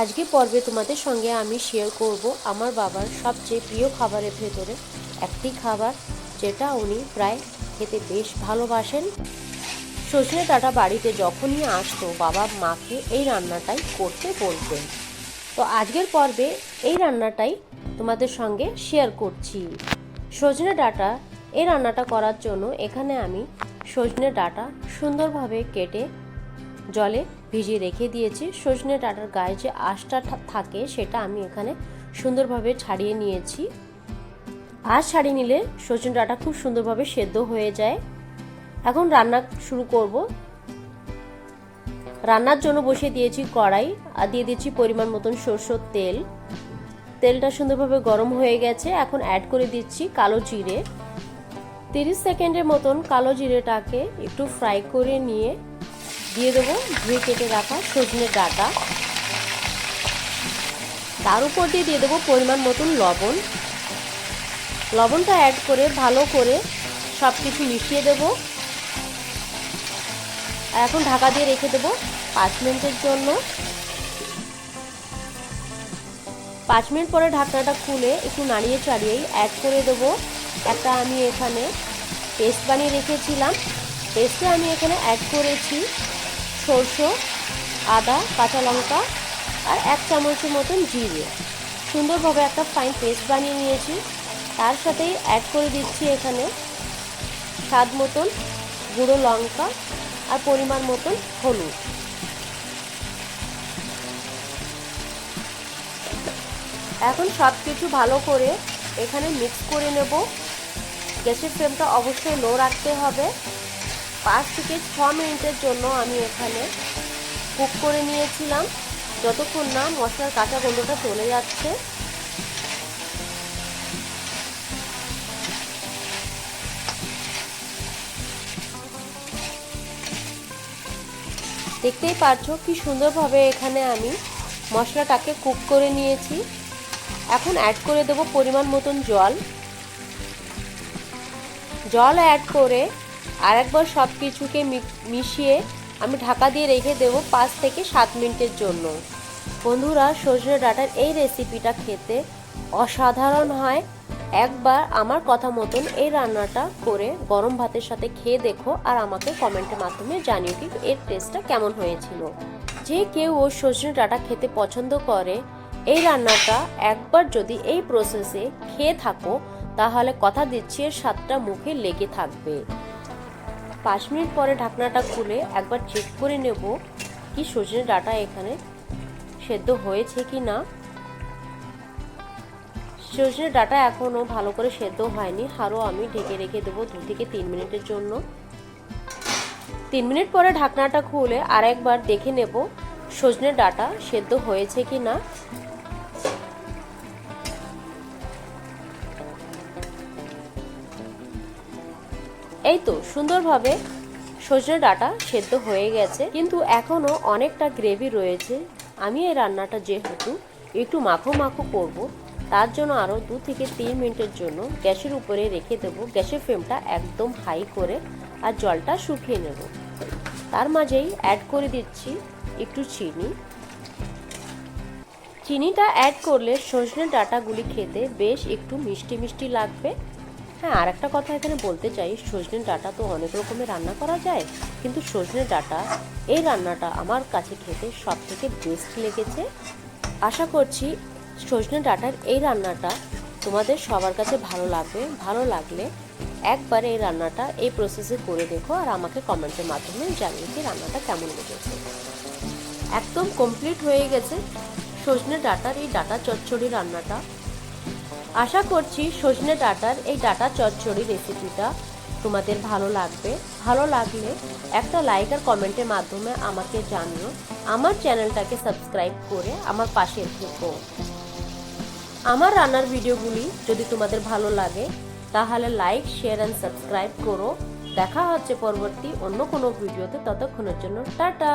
আজকে পর্বে তোমাদের সঙ্গে আমি শেয়ার করব আমার বাবার সবচেয়ে প্রিয় খাবারের ভেতরে একটি খাবার যেটা উনি প্রায় খেতে বেশ ভালোবাসেন। সজনে ডাটা বাড়িতে যখনই আসতো, বাবা মাকে এই রান্নাটাই করতে বলতেন। তো আজকের পর্বে এই রান্নাটাই তোমাদের সঙ্গে শেয়ার করছি। সজনে ডাটা, এই রান্নাটা করার জন্য এখানে আমি সজনে ডাটা সুন্দরভাবে কেটে জলে ভিজিয়ে রেখে দিয়েছি। সজনে ডাটার গায়ে যে আঁশটা থাকে সেটা আমি এখানে সুন্দরভাবে ছাড়িয়ে নিয়েছি। আঁশ ছাড়িয়ে নিলে সজনে ডাটা খুব সুন্দরভাবে সেদ্ধ হয়ে যায়। এখন রান্না শুরু করব। রান্নার জন্য বসিয়ে দিয়েছি কড়াই আর দিয়ে দিয়েছি পরিমাণ মতন সরষের তেল। তেলটা সুন্দরভাবে গরম হয়ে গেছে। এখন অ্যাড করে দিচ্ছি কালো জিরে। তিরিশ সেকেন্ডের মতন কালো জিরেটাকে একটু ফ্রাই করে নিয়ে দিয়ে দেবো ধুয়ে কেটে রাখা সজনে ডাটা। তার উপর দিয়ে দিয়ে দেবো পরিমাণ মতন লবণ। লবণটা অ্যাড করে, ভালো করে সব কিছু মিশিয়ে দেবো। এখন ঢাকা দিয়ে রেখে দেবো পাঁচ মিনিটের জন্য। পাঁচ মিনিট পরে ঢাকনাটা খুলে একটু নাড়িয়ে চাড়িয়েই অ্যাড করে দেবো। একটা আমি এখানে পেস্ট বানিয়ে রেখেছিলাম। পেস্টে আমি এখানে অ্যাড করেছি। সরষে, আদা, কাঁচা লঙ্কা আর এক চামচের মতন জিরে। সুন্দরভাবে একটা ফাইন পেস্ট বানিয়ে নিয়েছি। তার সাথেই অ্যাড করে দিচ্ছি এখানে স্বাদ মতন গুঁড়ো লঙ্কা আর পরিমাণ মতন হলুদ। এখন সব কিছু ভালো করে এখানে মিক্স করে নেব। গ্যাসের ফ্লেমটা অবশ্যই লো রাখতে হবে। পাঁচ থেকে ছ মিনিটের জন্য আমি এখানে কুক করে নিয়েছিলাম। যতক্ষণ না মশলার কাঁচা গন্ধটা চলে যাচ্ছে। দেখতেই পাচ্ছ কি সুন্দরভাবে এখানে আমি মশলাটাকে কুক করে নিয়েছি। এখন অ্যাড করে দেব পরিমাণ মতন জল। জল অ্যাড করে আর একবার সব কিছুকে মিশিয়ে আমি ঢাকা দিয়ে রেখে দেব পাঁচ থেকে সাত মিনিটের জন্য। বন্ধুরা, সজনে ডাটার এই রেসিপিটা খেতে অসাধারণ হয়। একবার আমার কথা মতন এই রান্নাটা করে গরম ভাতের সাথে খেয়ে দেখো আর আমাকে কমেন্টের মাধ্যমে জানিও কি এর টেস্টটা কেমন হয়েছিল। যে কেউ ও সজনে ডাটা খেতে পছন্দ করে, এই রান্নাটা একবার যদি এই প্রসেসে খেয়ে থাকো, তাহলে কথা দিচ্ছি এর স্বাদটা মুখে লেগে থাকবে। পাঁচ মিনিট পরে ঢাকনাটা খুলে একবার চেক করে নেব কি সজনে ডাটা এখানে সেদ্ধ হয়েছে কি না। সজনে ডাটা এখনও ভালো করে সেদ্ধ হয়নি আরও আমি ঢেকে রেখে দেবো দু থেকে তিন মিনিটের জন্য। তিন মিনিট পরে ঢাকনাটা খুলে আর একবার দেখে নেব সজনে ডাটা সেদ্ধ হয়েছে কি না। এই তো, সুন্দরভাবে সজনে ডাটা সেদ্ধ হয়ে গেছে। কিন্তু এখনও অনেকটা গ্রেভি রয়েছে। আমি এই রান্নাটা যেহেতু একটু মাখো মাখো করব, তার জন্য আরও দু থেকে তিন মিনিটের জন্য গ্যাসের উপরে রেখে দেবো। গ্যাসের ফ্লেমটা একদম হাই করে আর জলটা শুকিয়ে নেব। তার মাঝেই অ্যাড করে দিচ্ছি একটু চিনি। চিনিটা অ্যাড করলে সজনে ডাটাগুলি খেতে বেশ একটু মিষ্টি মিষ্টি লাগবে। হ্যাঁ আর একটা কথা এখানে বলতে চাই, সজনে ডাটা তো অনেক রকমের রান্না করা যায়, কিন্তু সজনে ডাটা, এই রান্নাটা আমার কাছে খেতে সব থেকে বেস্ট লেগেছে। আশা করছি সজনে ডাটার এই রান্নাটা তোমাদের সবার কাছে ভালো লাগবে, ভালো লাগলে একবার এই রান্নাটা এই প্রসেসে করে দেখো আর আমাকে কমেন্টের মাধ্যমে জানিয়ে কি রান্নাটা কেমন লেগেছে। একদম কমপ্লিট হয়ে গেছে। সজনে ডাটার এই ডাটা চচ্চড়ি রান্নাটা আশা করছি সজনে ডাটার এই ডাটা চচ্চড়ি রেসিপিটা তোমাদের ভালো লাগবে। ভালো লাগলে একটা লাইক আর কমেন্টের মাধ্যমে আমাকে জানিও। আমার চ্যানেলটাকে সাবস্ক্রাইব করে আমার পাশে থেকো। আমার রান্নার ভিডিওগুলি যদি তোমাদের ভালো লাগে, তাহলে লাইক শেয়ার অ্যান্ড সাবস্ক্রাইব করো। দেখা হচ্ছে পরবর্তী অন্য কোনো ভিডিওতে ততক্ষণের জন্য টাটা!